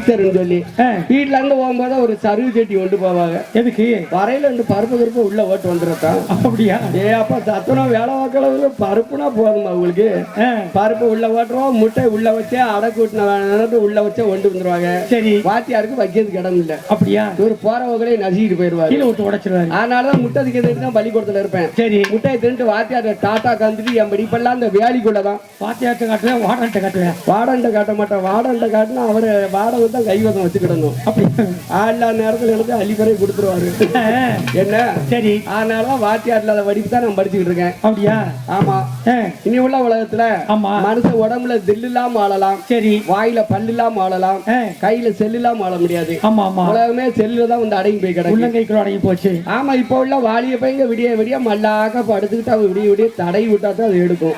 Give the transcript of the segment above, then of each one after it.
டீச்சர்னு சொல்லி. வீட்டுல இருந்து போகும்போது ஒரு சருகு சட்டி கொண்டு போவாங்க. எதுக்கு? வரையில இருந்து பருப்பு கருப்பு உள்ள ஓட்டு வந்துருக்கா அப்படியா? ஏ அப்பா சத்தனம் வேலை வாக்களவுல பருப்புனா போதுமா உங்களுக்கு? ஆ, பருப்பு உள்ள ஓட்டுறோம் முட்டை உள்ள வச்சு அடை கூட்டின உள்ள வச்சு கொண்டு வந்துருவாங்க. சரி. வாத்தியாருக்கு வைக்கிறதுக்கு இடம் இல்ல. அப்படியா? இவர் போறவங்களே நசிக்கிட்டு போயிருவாரு கீழே விட்டு உடைச்சிருவாரு. அதனாலதான் முட்டை திக்கிறதுக்கு தான் பள்ளிக்கூடத்துல இருப்பேன். சரி. முட்டையை தின்ட்டு வாத்தியார் டாட்டா காந்துட்டு என் படிப்பெல்லாம் அந்த வேலிக்குள்ளதான். பாத்தியாட்ட காட்டுவேன் வாடாட்ட காட்டுவேன் வாடன்ட்ட காட்ட மாட்டேன். வாடன்ட்ட காட்டினா அவரு வாடகை தான் கைவசம் வச்சுக்கிடணும் அப்படி எல்லா நேரத்துல எடுத்து அள்ளிப்பறை கொடுத்துருவாரு. என்ன? சரி. அதனால வாத்தியார் இல்லாத வடிப்பு தான் நான் படிச்சுக்கிட்டு இருக்கேன். அப்படியா? ஆமா. இனி உள்ள உலகத்துல ஆமா. உடம்புல தில்லு இல்லாம ஆளலாம் சரி. வாயில பல்லு இல்லாம ஆளலாம் கையில செல்லு இல்லாம ஆள முடியாது. ஆமா ஆமா. உலகமே செல்லுல தான் வந்து அடங்கி போய் கிடக்கு. உள்ளங்கைக்குள்ள அடங்கி போச்சு. ஆமா இப்ப உள்ள வாலிய பையங்க விடிய விடிய மல்லாக்க படுத்துக்கிட்டு அவ விடிய விடிய தடை விட்டா தான் அது எடுக்கும்.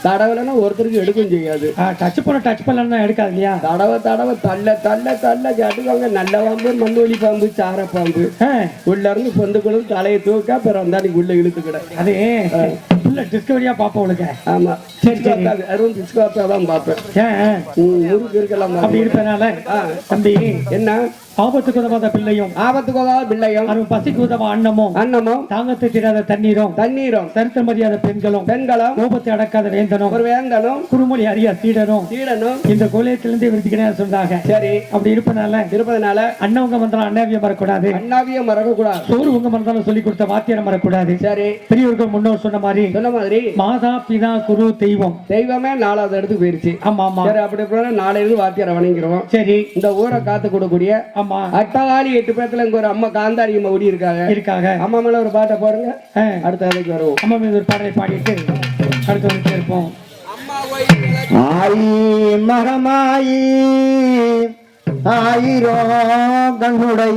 ஆ? தடவைலன்னா ஒருத்தருக்கு எடுக்கும் செய்யாது. டச் பண்ண டச் பண்ணலாம் எடுக்காது இல்லையா? தடவை தடவை தள்ள தள்ள தள்ள கேட்டுக்கோங்க நல்ல பாம்பு மண்ணுவலி பாம்பு சார பாம்பு உள்ள இருந்து பொந்துக்குள்ள தலையை தூக்க அப்புறம் அந்த அன்னைக்கு உள்ள இழுத்துக்கிட. அது டிஸ்கவரியா பாப்போம் உங்களுக்கு ஆமா. சரி, சரி. அதுவும் டிஸ்காப்டா தான் பார்ப்பேன். ஏன், ஆ, ம், முறுக்கு இருக்கலாம் அப்படி இருப்பனால. தம்பி. என்ன? ஆபத்துக்கு உதவாத பிள்ளையும் ஆபத்துக்கு உதவாத பிள்ளையும் அருள் பசிக்கு உதவ அன்னமும் அன்னமும் தெரியாத தண்ணீரும் தண்ணீரும் தருத்த மரியாத பெண்களும் பெண்களும் கோபத்தை அடக்காத வேந்தனும் ஒரு வேந்தனும் குறுமொழி அறியா சீடனும் சீடனும் இந்த கோலத்திலிருந்து விருத்திக்கிறேன் சொன்னாங்க சரி. அப்படி இருப்பனால இருப்பதனால அண்ணவங்க வந்தாலும் அண்ணாவியம் வரக்கூடாது அண்ணாவிய மறக்க கூடாது சோறு உங்க மறந்தாலும் சொல்லி கொடுத்த வாத்தியாரம் வரக்கூடாது சரி. பெரியவர்கள் முன்னோர் சொன்ன மாதிரி சொன்ன மாதிரி மாதா பிதா குரு தெய்வம். தெய்வமே நாலாவது இடத்துக்கு போயிருச்சு. ஆமா ஆமா. சரி அப்படி போனா நாளையிலிருந்து வாத்தியாரை வணங்கிக்கிறோம் சரி. இந்த ஊரை காத்து கொடுக்கக்கூடிய ஆமா. அட்டகாலி எட்டு பேத்துல இங்க ஒரு அம்மா காந்தாரி அம்மா ஓடி இருக்காங்க. இருக்காங்க. அம்மா மேல ஒரு பாட்டை போடுங்க. ஆ, அடுத்த வேலைக்கு வருவோம். அம்மா மீது ஒரு பாடலை பாடிட்டு அடுத்து வந்துட்டே இருப்போம் ஆயி மகமாயி ஆயிரம் கண்ணுடையாள்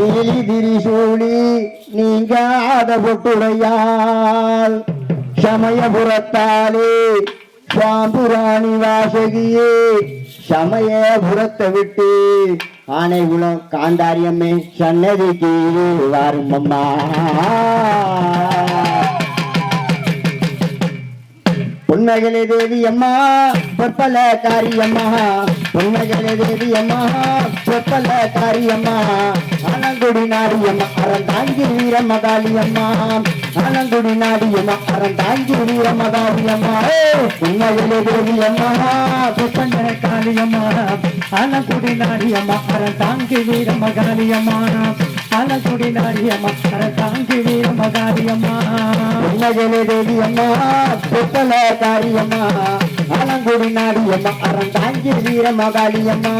நீலி திரிசூலி நீங்காத பொட்டுடையால் சமயபுரத்தாலே சாம்புராணி வாசகியே சமயபுரத்தை விட்டு ஆனைகுளம் காந்தாரியம்மே சன்னதிக்கு வாரும் அம்மா தேவி அம்மா பொற்பல காரியம்மா பொன்மகளே தேவி அம்மா பொற்பல காரியம்மா ஆனங்குடி நாடியம்மா அறந்தாங்கி வீர மகாளியம்மா ஆனங்குடி நாடியம்மா அறந்தாங்கி வீர மகாளியம்மா பொன்மகளே தேவி அம்மா புப்பண்ட காளியம்மா ஆலக்குடி நாடியம்மா அர தாங்கி வீர நாடியம்மா அர தாங்கி வீர மகாளியம்மா பொன்மகளே தேவி அம்மா காரியம்மா ஆலங்குடி நாடியம்மா அறந்தாங்கி வீர மகாளியம்மா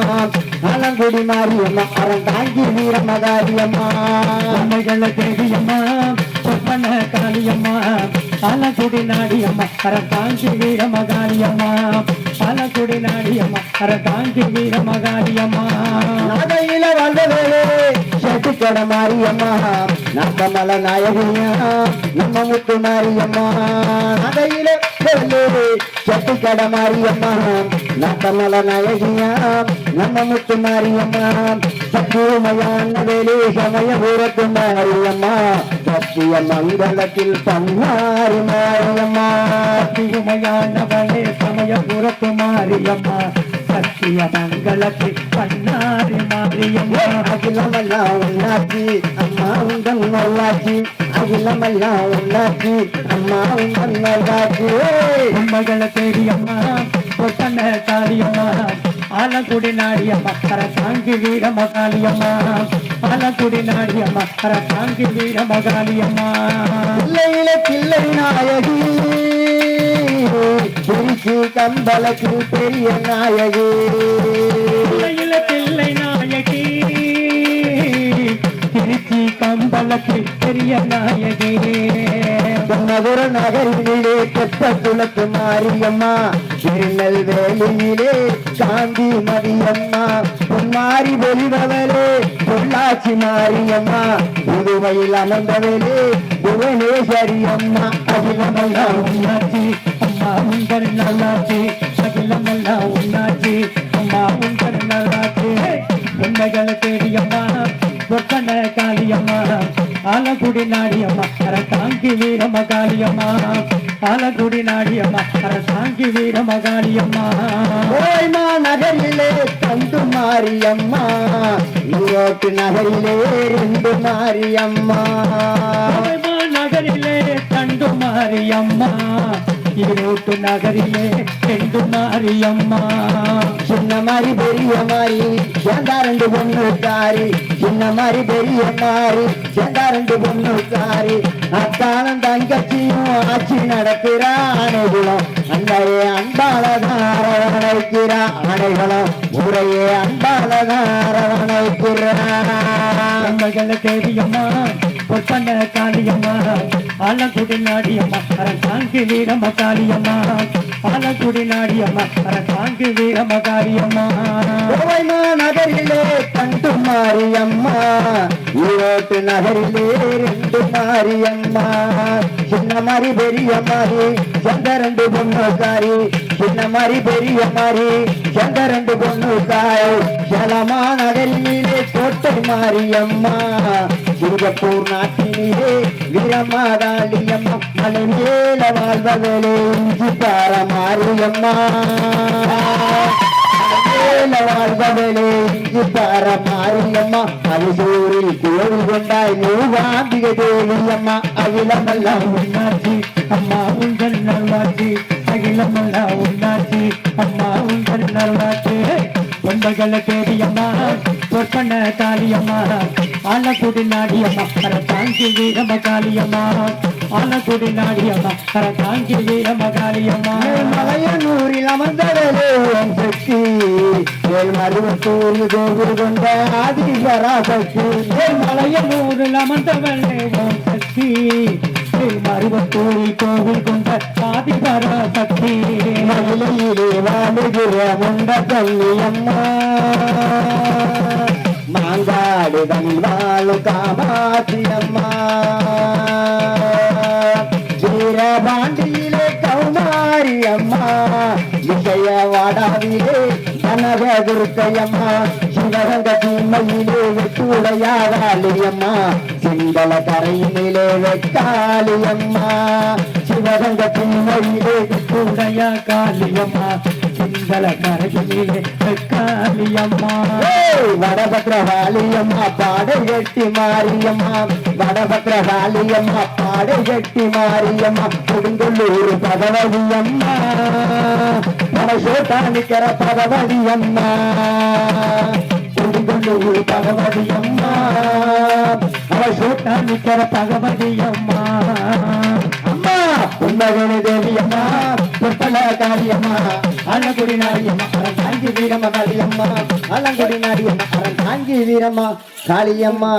ஆலங்குடி மாரியம்மா அறந்தாங்கி வீர மகாளியம்மா அம்மைகள தேவியம்மா சொப்பன காளியம்மா ஆலக்குடி நாடியம்மா அர தாங்கி வீர மகாளியம்மா நாடியம்மா அர தாங்கி வீர செட்டுக்கட மாரியம்மா நக்கமல நாயகியா நம்ம முத்து மாரியம்மா. நகையில வெள்ளே செட்டுக்கட மாரியம்மா நக்கமல நாயகியா நம்ம முத்து மாரியம்மா. சத்தியமயான வேலே சமயபுரத்து மாரியம்மா சத்திய மங்களத்தில் பன்னாரி மாரியம்மா. திருமையானவளே சமயபுரத்து மாரியம்மா சத்திய மங்களத்தில் பண்ணாரி மாரியம்மா அகிலமெல்லாம் உன்னாச்சி அம்மா உங்கள் நல்லாச்சி அகிலமெல்லாம் உன்னாச்சி அம்மா உங்கள் நல்லாச்சி உண்மைகள தேடியம்மா பொட்டன காளியம்மா ஆலங்குடி நாடியம்மா கர தாங்கி வீர மகாலியம்மா ஆலங்குடி நாடியம்மா கர தாங்கி வீர மகாலியம்மா பிள்ளையில பிள்ளை நாயகி திருச்சி கம்பளக்கு பெரிய நாயகி. பிள்ளையில பிள்ளை நாயகி. திருச்சி கம்பளக்கு பெரிய நாயகி. மதுர நகரிலே கெட்ட குலத்து மாரியம்மா. திருநெல்வேலியிலே காந்தி மதியம்மா. பொன்மாரி வெளிபவளே பொள்ளாச்சி மாரியம்மா. புதுவையில் அமர்ந்தவளே புவனேஸ்வரி அம்மா உன்னாச்சி அம்மா உங்கள் நல்லாச்சி அகிலமெல்லாம் உன்னாச்சி. அம்மா உங்கள் நல்லாச்சி உண்மைகளை தேடியம்மா பொட்டன காளியம்மா ஆலங்குடி நாடியம்மா அரசாங்கி வீரம காளியம்மா ஆலங்குடி நாடியம்மா அரசாங்கி வீரம காளியம்மா ஓய்மா நகரிலே தந்து மாரியம்மா ஈரோட்டு நகரிலே ரெண்டு மாரியம்மா நகரிலே கண்டு மாரியம்மா ஈரோட்டு நகரிலே கண்டு அம்மா. சின்ன மாதிரி பெரிய மாறி சேர்ந்தா ரெண்டு பொண்ணு தாரி சின்ன மாதிரி பெரிய மாறி சேர்ந்தா ரெண்டு பொண்ணு தாரி அத்தாலும் தங்கச்சியும் ஆட்சி நடக்கிறா ஆணைகளும் அன்னையே அன்பாலதான் அரவணைக்கிறா ஆணைகளும் ஊரையே அன்பாலதான் அரவணைக்கிறா மகள தேவியம்மா பொற்பண்ண காளியம்மா ஆலங்குடி நாடியம்மா அரசாங்கி வீடம்மா காளியம்மா. பாலக்குடி நாடியம்மா அரசாங்கி வீரம காளியம்மா கோவைமா நகரிலே கண்டு மாரியம்மா. ஈரோட்டு நகரிலே ரெண்டு மாரியம்மா. சின்ன மாதிரி பெரிய மாதிரி சொந்த ரெண்டு பொண்ணுக்காரி. சின்ன மாதிரி பெரிய மாதிரி சொந்த ரெண்டு பொண்ணுக்காரி. ஜலமா நகரிலே கோட்டை மாரியம்மா. சிங்கப்பூர் நாட்டிலே வீரமாதாளியம்மா. மலை மேல வாழ்வதே இஞ்சி பாரம் மாரியம்மா. மேல வாழ்பவளே இங்கு மாரியம்மா. அரிசூரில் கோவில் கொண்டாய் மூவாம்பிகை தேவியம்மா. அகிலமெல்லாம் உன்னாச்சி அம்மா உங்கள் நல்வாச்சி அகிலமல்லா உன்னாச்சி அம்மா உங்கள் நல்வாச்சி தேவியம்மா பொற்பண்ண காளியம்மா ஆலக்குடி நாடியம்மா. தாங்கி வீரம காளியம்மா ஆலக்குடி நாடியம்மா அரசாங்கி வீரம காளியம்மா மலையனூரில் அமர்ந்தவளே என் சக்தி ஏழ் மருவத்தூரில் கோவில் கொண்ட ஆதி பராசக்தி மலையனூரில் அமர்ந்தவளே ஓம் சக்தி மருவத்தூரில் கோவில் கொண்ட ஆதிபர சக்தி மயிலையிலே வாழுகிற முண்ட தள்ளியம்மா மாங்காடு தனில் வாழும் காமாட்சி அம்மா. இருக்கையம்மா துர்க்கையம்மா சிவகங்க சீமையிலே வெட்டுடையாவாளியம்மா சிங்கள கரையினிலே வெட்டாலியம்மா சிவகங்க சீமையிலே வெட்டுடையா காளியம்மா மங்கள கரகிலே காளியம்மா ஏய், வடபத்ரகாளியம்மா பாடை கட்டி மாரியம்மா. வடபத்ரகாளியம்மா பாடை எட்டி மாரியம்மா. கொடுங்கொள்ளூர் கொடுங்கல்லூர் பகவதியம்மா பரசோட்டானிக்கிற பகவதியம்மா கொடுங்கல்லூர் பகவதியம்மா அவசோட்டானிக்கிற பகவதியம்மா அம்மா உண்மகனு தேவியம்மா புத்தல காரியம்மா அலங்குடி நாடியம்மா அரண் தாங்கி வீரம்மா காளியம்மா. அலங்குடி நாடியம்மா அரண் தாங்கி வீரம்மா காளியம்மா.